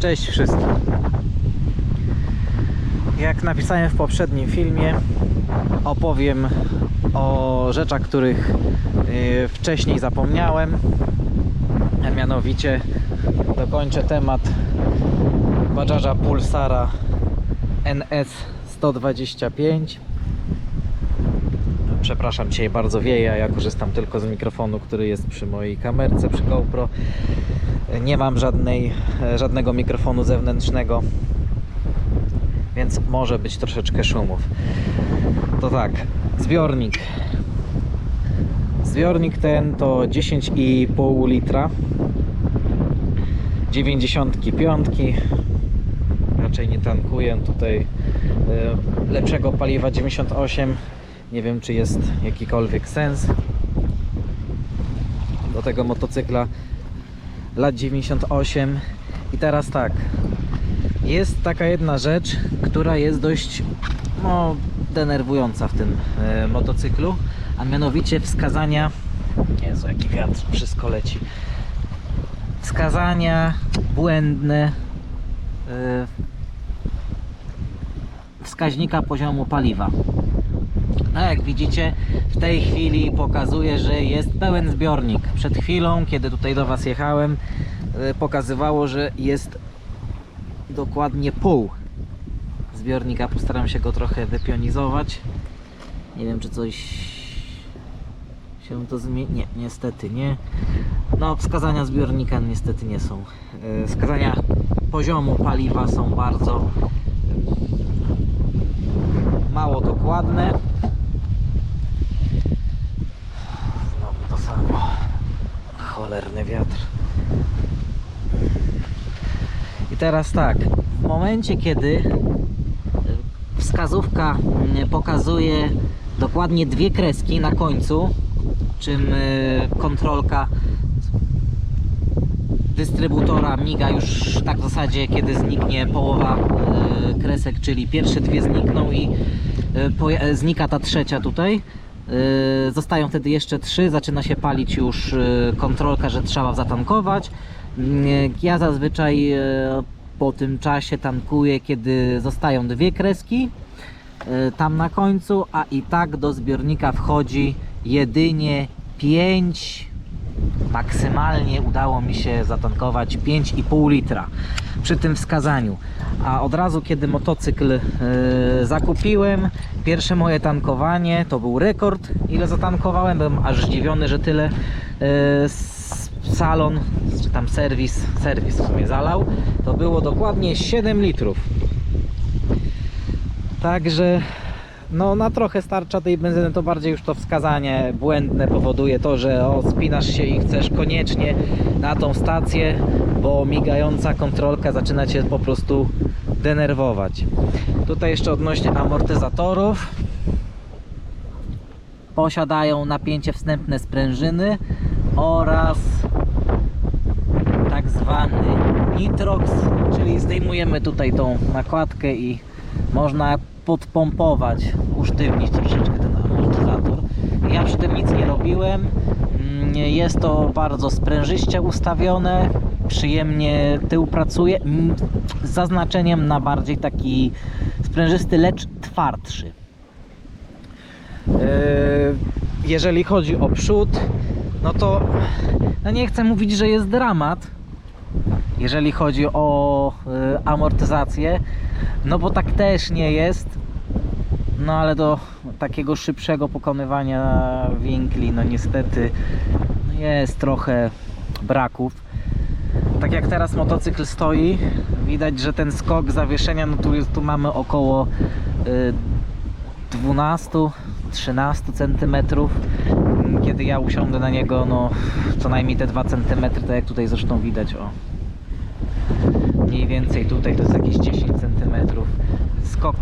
Cześć wszystkim. Jak napisałem w poprzednim filmie, opowiem o rzeczach, których y, wcześniej zapomniałem. Mianowicie dokończę temat Bajaj'a Pulsara NS 125. Przepraszam, dzisiaj bardzo wieje, ja korzystam tylko z mikrofonu, który jest przy mojej kamerce, przy GoPro. Nie mam żadnej, żadnego mikrofonu zewnętrznego, więc może być troszeczkę szumów. To tak, zbiornik. Zbiornik ten to 10,5 litra. 95. Raczej nie tankuję tutaj e, lepszego paliwa 98. Nie wiem, czy jest jakikolwiek sens do tego motocykla lat 98 i teraz tak. Jest taka jedna rzecz, która jest dość no, denerwująca w tym e, motocyklu, a mianowicie wskazania Jezu, jaki wiatr, wszystko leci. Wskazania błędne e, wskaźnika poziomu paliwa no jak widzicie, w tej chwili pokazuje, że jest pełen zbiornik. Przed chwilą, kiedy tutaj do Was jechałem, y, pokazywało, że jest dokładnie pół zbiornika. Postaram się go trochę wypionizować. Nie wiem, czy coś się to zmieni. Nie, niestety nie. No, wskazania zbiornika niestety nie są. Y, Wskazania poziomu paliwa są bardzo mało dokładne. Znowu to samo. Cholerny wiatr. I teraz tak, w momencie kiedy wskazówka mm, pokazuje dokładnie dwie kreski na końcu, czym y, kontrolka dystrybutora miga już tak w zasadzie, kiedy zniknie połowa y, kresek, czyli pierwsze dwie znikną i znika ta trzecia tutaj. Y, Zostają wtedy jeszcze trzy, zaczyna się palić już y, kontrolka, że trzeba zatankować. Y, Ja zazwyczaj po tym czasie tankuję, kiedy zostają dwie kreski tam na końcu, a i tak do zbiornika wchodzi jedynie 5 maksymalnie udało mi się zatankować 5,5 litra przy tym wskazaniu. A od razu kiedy motocykl e, zakupiłem, pierwsze moje tankowanie to był rekord, ile zatankowałem, byłem aż zdziwiony, że tyle s- salon, czy tam serwis, serwis w sumie zalał, to było dokładnie 7 litrów. Także no na trochę starcza tej benzyny to bardziej już to wskazanie błędne powoduje to, że o, spinasz się i chcesz koniecznie na tą stację, bo migająca kontrolka zaczyna Cię po prostu denerwować. Tutaj jeszcze odnośnie amortyzatorów. Posiadają napięcie wstępne sprężyny oraz tak zwany nitrox, czyli zdejmujemy tutaj tą nakładkę i można podpompować, usztywnić troszeczkę ten amortyzator. Ja przy tym nic nie robiłem. Mm, Jest to bardzo sprężyście ustawione, przyjemnie tył pracuje, z zaznaczeniem na bardziej taki sprężysty, lecz twardszy. Yy, Jeżeli chodzi o przód, no to no nie chcę mówić, że jest dramat, jeżeli chodzi o y, amortyzację, no bo tak też nie jest. No ale do takiego szybszego pokonywania winkli, no niestety no jest trochę braków. Tak jak teraz motocykl stoi, widać, że ten skok zawieszenia, no tu, jest, tu mamy około y, 12-13 centymetrów. Kiedy ja usiądę na niego, no co najmniej te 2 cm, tak jak tutaj zresztą widać, o mniej więcej tutaj to jest jakieś 10 cm skok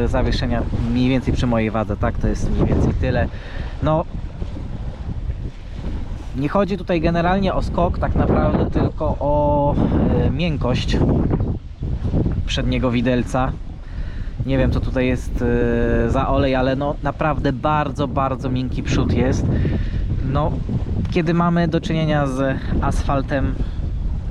yy, zawieszenia mniej więcej przy mojej wadze, tak, to jest mniej więcej tyle. No nie chodzi tutaj generalnie o skok, tak naprawdę tylko o yy, miękkość przedniego widelca. Nie wiem co tutaj jest yy, za olej, ale no naprawdę bardzo, bardzo miękki przód jest. No kiedy mamy do czynienia z asfaltem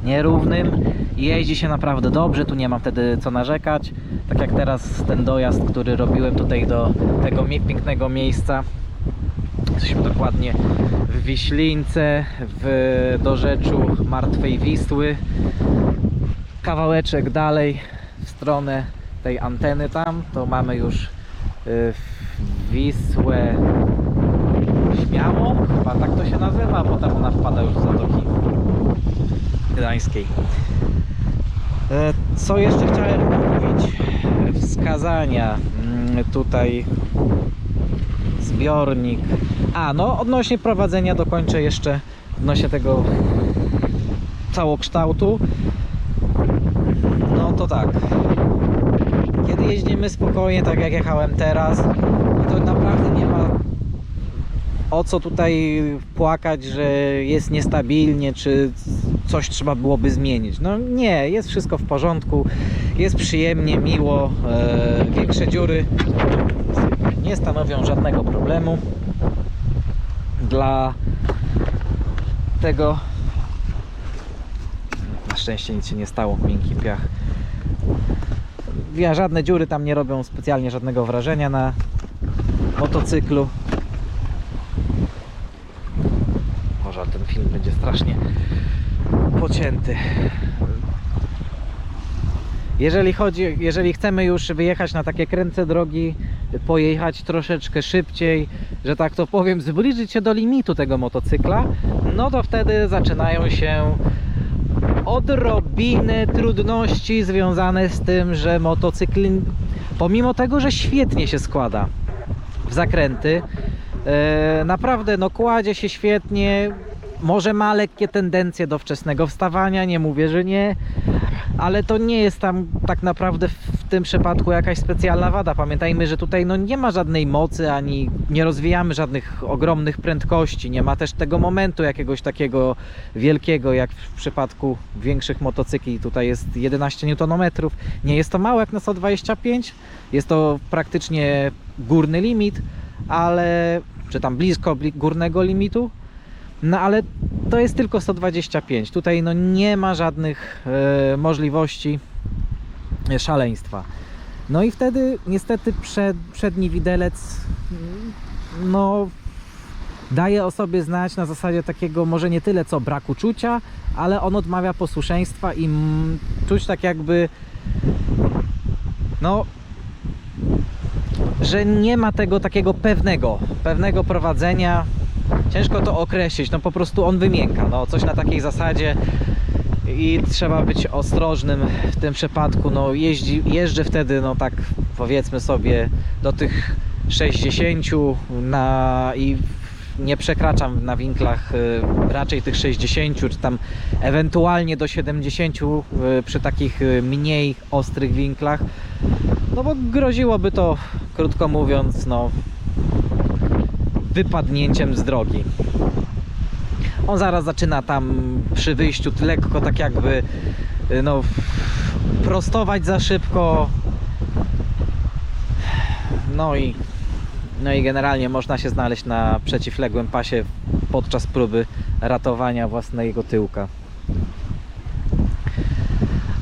nierównym i jeździ się naprawdę dobrze, tu nie mam wtedy co narzekać. Tak jak teraz ten dojazd, który robiłem tutaj do tego pięknego miejsca. Jesteśmy dokładnie w Wiślince, w dorzeczu Martwej Wisły. Kawałeczek dalej w stronę tej anteny tam, to mamy już y, Wisłę Śmiałą, chyba tak to się nazywa, a potem ona wpada już do Zatoki Gdańskiej. E, Co jeszcze chciałem mówić? Wskazania. Mm, Tutaj zbiornik. A, no odnośnie prowadzenia dokończę jeszcze odnośnie tego całokształtu. No to tak. Kiedy jeździmy spokojnie, tak jak jechałem teraz, to naprawdę nie ma o co tutaj płakać, że jest niestabilnie, czy coś trzeba byłoby zmienić. No nie, jest wszystko w porządku, jest przyjemnie, miło, e, większe dziury nie stanowią żadnego problemu dla tego. Na szczęście nic się nie stało, miękki piach. Ja, żadne dziury tam nie robią specjalnie żadnego wrażenia na motocyklu. Może ten film będzie strasznie pocięty. Jeżeli chodzi, jeżeli chcemy już wyjechać na takie kręce drogi, pojechać troszeczkę szybciej, że tak to powiem, zbliżyć się do limitu tego motocykla, no to wtedy zaczynają się odrobiny trudności związane z tym, że motocykl, pomimo tego, że świetnie się składa w zakręty, e, naprawdę no kładzie się świetnie, może ma lekkie tendencje do wczesnego wstawania, nie mówię, że nie, ale to nie jest tam tak naprawdę w tym przypadku jakaś specjalna wada. Pamiętajmy, że tutaj no nie ma żadnej mocy, ani nie rozwijamy żadnych ogromnych prędkości, nie ma też tego momentu jakiegoś takiego wielkiego, jak w przypadku większych motocykli. Tutaj jest 11 Nm. Nie jest to mało jak na 125, jest to praktycznie górny limit, ale czy tam blisko bli- górnego limitu, no ale to jest tylko 125. Tutaj no nie ma żadnych e, możliwości e, szaleństwa. No i wtedy niestety przed, przedni widelec mm, no daje o sobie znać na zasadzie takiego może nie tyle co braku czucia, ale on odmawia posłuszeństwa i mm, czuć tak jakby no że nie ma tego takiego pewnego, pewnego prowadzenia. Ciężko to określić, no po prostu on wymięka, no coś na takiej zasadzie i trzeba być ostrożnym w tym przypadku. No jeździ, jeżdżę wtedy, no tak powiedzmy sobie do tych 60 na i nie przekraczam na winklach y, raczej tych 60 czy tam ewentualnie do 70 y, przy takich y, mniej ostrych winklach. No bo groziłoby to, krótko mówiąc, no wypadnięciem z drogi. On zaraz zaczyna tam przy wyjściu lekko tak jakby y, no prostować za szybko. No i no i generalnie można się znaleźć na przeciwległym pasie podczas próby ratowania własnego tyłka.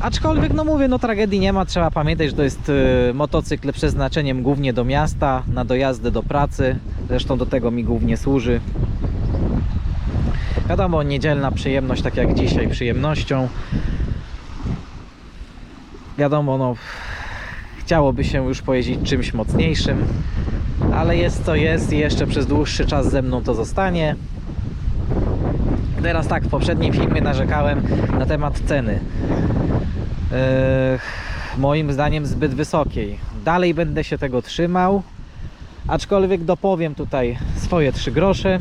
Aczkolwiek, no mówię, no tragedii nie ma. Trzeba pamiętać, że to jest y, motocykl przeznaczeniem głównie do miasta, na dojazdy do pracy. Zresztą do tego mi głównie służy. Wiadomo, niedzielna przyjemność, tak jak dzisiaj, przyjemnością. Wiadomo, no chciałoby się już pojeździć czymś mocniejszym, ale jest co jest i jeszcze przez dłuższy czas ze mną to zostanie. Teraz tak, w poprzednim filmie narzekałem na temat ceny. Ech, moim zdaniem zbyt wysokiej. Dalej będę się tego trzymał, aczkolwiek dopowiem tutaj swoje trzy grosze.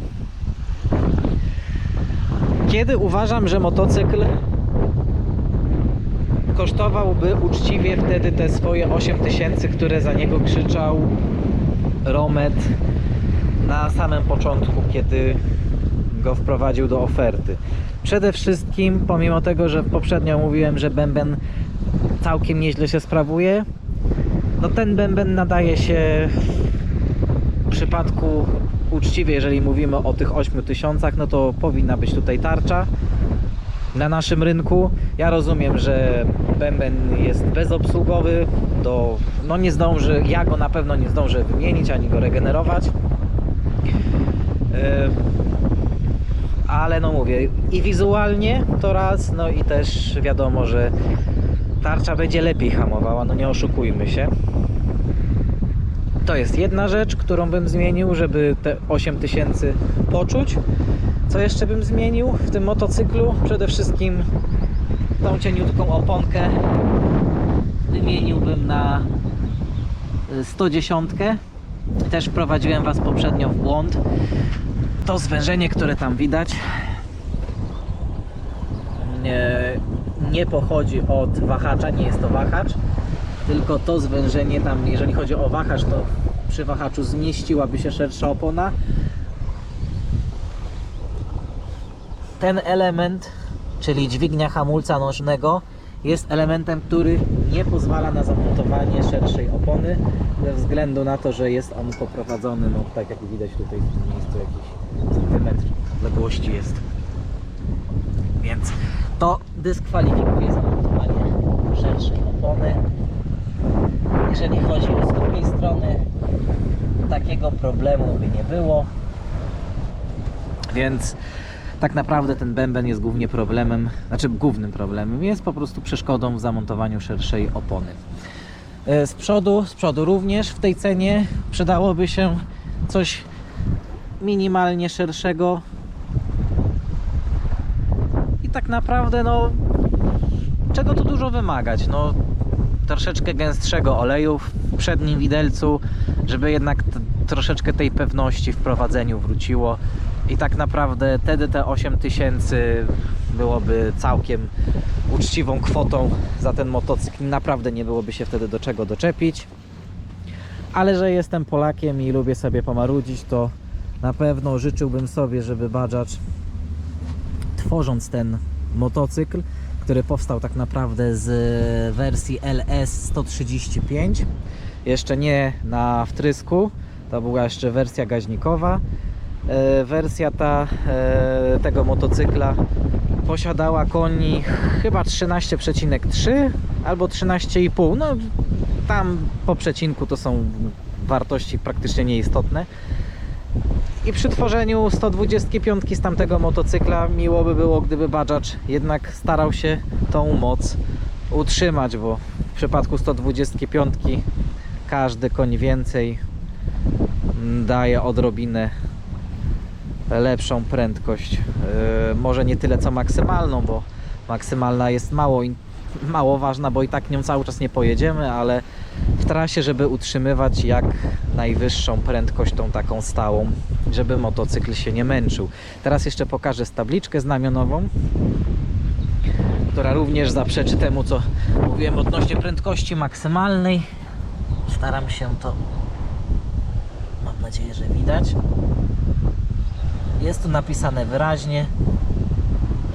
Kiedy uważam, że motocykl kosztowałby uczciwie wtedy te swoje 8000, które za niego krzyczał Romet na samym początku, kiedy go wprowadził do oferty. Przede wszystkim, pomimo tego, że poprzednio mówiłem, że bęben całkiem nieźle się sprawuje, no ten bęben nadaje się przypadku uczciwie, jeżeli mówimy o tych 8000, no to powinna być tutaj tarcza. na naszym rynku. Ja rozumiem, że bęben jest bezobsługowy, do, no nie zdąży, ja go na pewno nie zdążę wymienić ani go regenerować. E, ale no mówię, i wizualnie to raz, no i też wiadomo, że tarcza będzie lepiej hamowała, no nie oszukujmy się. To jest jedna rzecz, którą bym zmienił, żeby te 8000 poczuć. Co jeszcze bym zmienił w tym motocyklu? Przede wszystkim tą cieniutką oponkę wymieniłbym na y, 110. Też wprowadziłem Was poprzednio w błąd. To zwężenie, które tam widać, nie, nie pochodzi od wahacza, nie jest to wahacz, tylko to zwężenie tam, jeżeli chodzi o wahacz, to przy wahaczu zmieściłaby się szersza opona. Ten element, czyli dźwignia hamulca nożnego, jest elementem, który nie pozwala na zamontowanie szerszej opony ze względu na to, że jest on poprowadzony, no tak jak widać tutaj w tym miejscu jakiś centymetr odległości jest. Więc to dyskwalifikuje zamontowanie szerszej opony. Jeżeli chodzi z drugiej strony, takiego problemu by nie było. Więc tak naprawdę ten bęben jest głównie problemem, znaczy głównym problemem, jest po prostu przeszkodą w zamontowaniu szerszej opony. E, Z przodu, z przodu również w tej cenie przydałoby się coś minimalnie szerszego. I tak naprawdę no czego tu dużo wymagać? No troszeczkę gęstszego oleju w przednim widelcu, żeby jednak troszeczkę tej pewności w prowadzeniu wróciło. I tak naprawdę wtedy te 8000 byłoby całkiem uczciwą kwotą za ten motocykl. Naprawdę nie byłoby się wtedy do czego doczepić. Ale że jestem Polakiem i lubię sobie pomarudzić, to na pewno życzyłbym sobie, żeby Bajaj tworząc ten motocykl, który powstał tak naprawdę z wersji LS 135, jeszcze nie na wtrysku, to była jeszcze wersja gaźnikowa. E, Wersja ta e, tego motocykla posiadała koni chyba 13,3 albo 13,5. No tam po przecinku to są wartości praktycznie nieistotne. I przy tworzeniu 125 z tamtego motocykla miło by było, gdyby Bajaj jednak starał się tą moc utrzymać, bo w przypadku 125 każdy koń więcej daje odrobinę lepszą prędkość. Yy, może nie tyle co maksymalną, bo maksymalna jest mało, mało ważna, bo i tak nią cały czas nie pojedziemy, ale w trasie, żeby utrzymywać jak najwyższą prędkość, tą taką stałą, żeby motocykl się nie męczył. Teraz jeszcze pokażę tabliczkę znamionową, która również zaprzeczy temu, co mówiłem odnośnie prędkości maksymalnej. Staram się to, mam nadzieję, że widać. Jest tu napisane wyraźnie,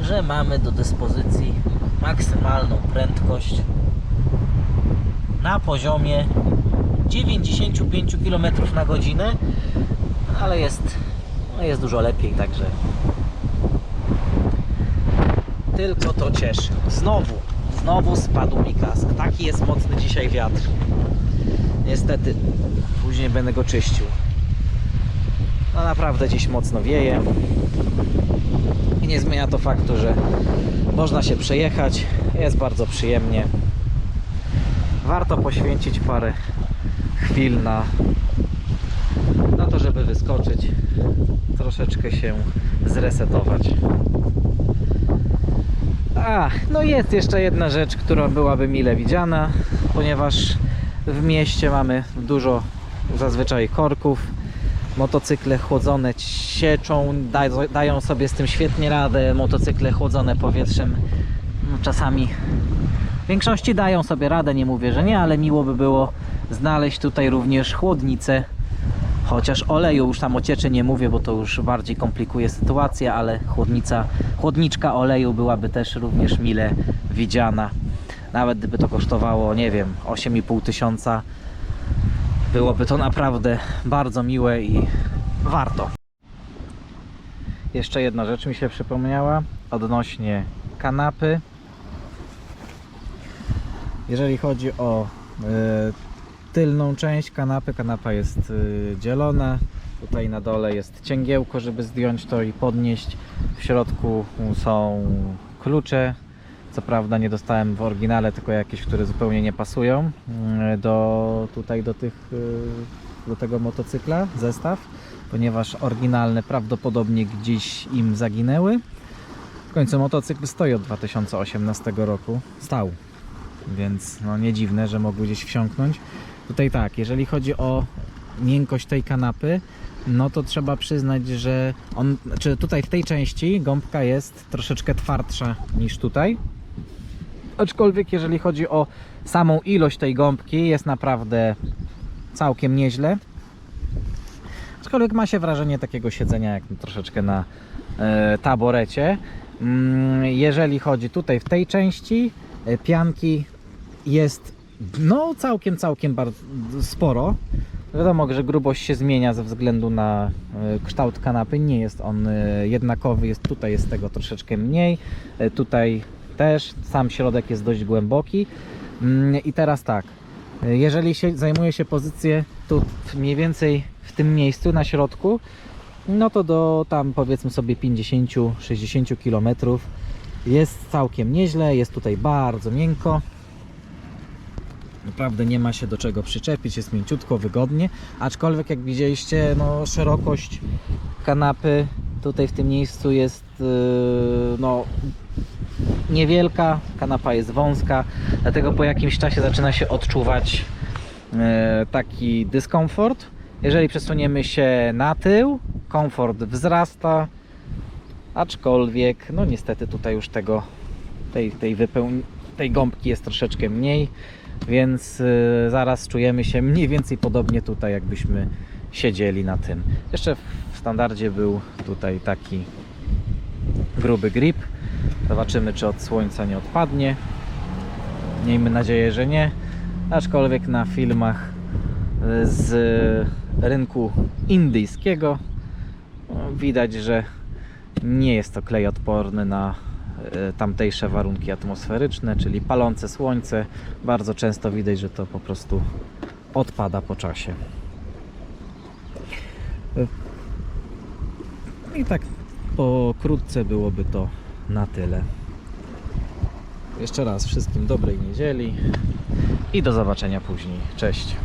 że mamy do dyspozycji maksymalną prędkość na poziomie 95 km na godzinę, ale jest, no jest dużo lepiej, także tylko to cieszy. Znowu, znowu spadł mi kask. Taki jest mocny dzisiaj wiatr. Niestety, później będę go czyścił. No naprawdę dziś mocno wieje. I nie zmienia to faktu, że można się przejechać. Jest bardzo przyjemnie. Warto poświęcić parę chwil na, na to, żeby wyskoczyć, troszeczkę się zresetować. A, no jest jeszcze jedna rzecz, która byłaby mile widziana, ponieważ w mieście mamy dużo zazwyczaj korków. Motocykle chłodzone sieczą, daj- dają sobie z tym świetnie radę. Motocykle chłodzone powietrzem no, czasami w większości dają sobie radę, nie mówię, że nie, ale miło by było znaleźć tutaj również chłodnicę. Chociaż oleju już tam o cieczy nie mówię, bo to już bardziej komplikuje sytuację, ale chłodnica, chłodniczka oleju byłaby też również mile widziana. Nawet gdyby to kosztowało, nie wiem, 8,5 tysiąca, byłoby to naprawdę bardzo miłe i warto. Jeszcze jedna rzecz mi się przypomniała odnośnie kanapy. Jeżeli chodzi o e, tylną część kanapy, kanapa jest e, dzielona. Tutaj na dole jest cięgiełko, żeby zdjąć to i podnieść. W środku są klucze. Co prawda nie dostałem w oryginale, tylko jakieś, które zupełnie nie pasują mm, do tutaj do tych y, do tego motocykla, zestaw, ponieważ oryginalne prawdopodobnie gdzieś im zaginęły. W końcu motocykl stoi od 2018 roku. Stał. Więc no nie dziwne, że mogły gdzieś wsiąknąć. Tutaj tak, jeżeli chodzi o miękkość tej kanapy, no to trzeba przyznać, że on, czy tutaj w tej części gąbka jest troszeczkę twardsza niż tutaj. Aczkolwiek jeżeli chodzi o samą ilość tej gąbki jest naprawdę całkiem nieźle. Aczkolwiek ma się wrażenie takiego siedzenia jak troszeczkę na e, taborecie. Mm, jeżeli chodzi tutaj w tej części e, pianki jest no całkiem, całkiem sporo. Wiadomo, że grubość się zmienia ze względu na e, kształt kanapy. Nie jest on e, jednakowy, jest tutaj jest tego troszeczkę mniej. E, Tutaj też sam środek jest dość głęboki. Mm, I teraz tak, jeżeli się zajmuje się pozycję tu mniej więcej w tym miejscu na środku, no to do tam powiedzmy sobie 50-60 km jest całkiem nieźle, jest tutaj bardzo miękko. Naprawdę nie ma się do czego przyczepić, jest mięciutko, wygodnie. Aczkolwiek jak widzieliście, no szerokość kanapy tutaj w tym miejscu jest yy, no niewielka, kanapa jest wąska, dlatego po jakimś czasie zaczyna się odczuwać e, taki dyskomfort. Jeżeli przesuniemy się na tył, komfort wzrasta, aczkolwiek no niestety tutaj już tego tej, tej, tej gąbki jest troszeczkę mniej, więc e, zaraz czujemy się mniej więcej podobnie tutaj jakbyśmy siedzieli na tym. Jeszcze w standardzie był tutaj taki gruby grip. Zobaczymy, czy od słońca nie odpadnie. Miejmy nadzieję, że nie. Aczkolwiek na filmach e, z rynku indyjskiego no, widać, że nie jest to klej odporny na tamtejsze warunki atmosferyczne, czyli palące słońce. Bardzo często widać, że to po prostu odpada po czasie. E, I tak pokrótce byłoby to na tyle. Jeszcze raz wszystkim dobrej niedzieli i do zobaczenia później. Cześć.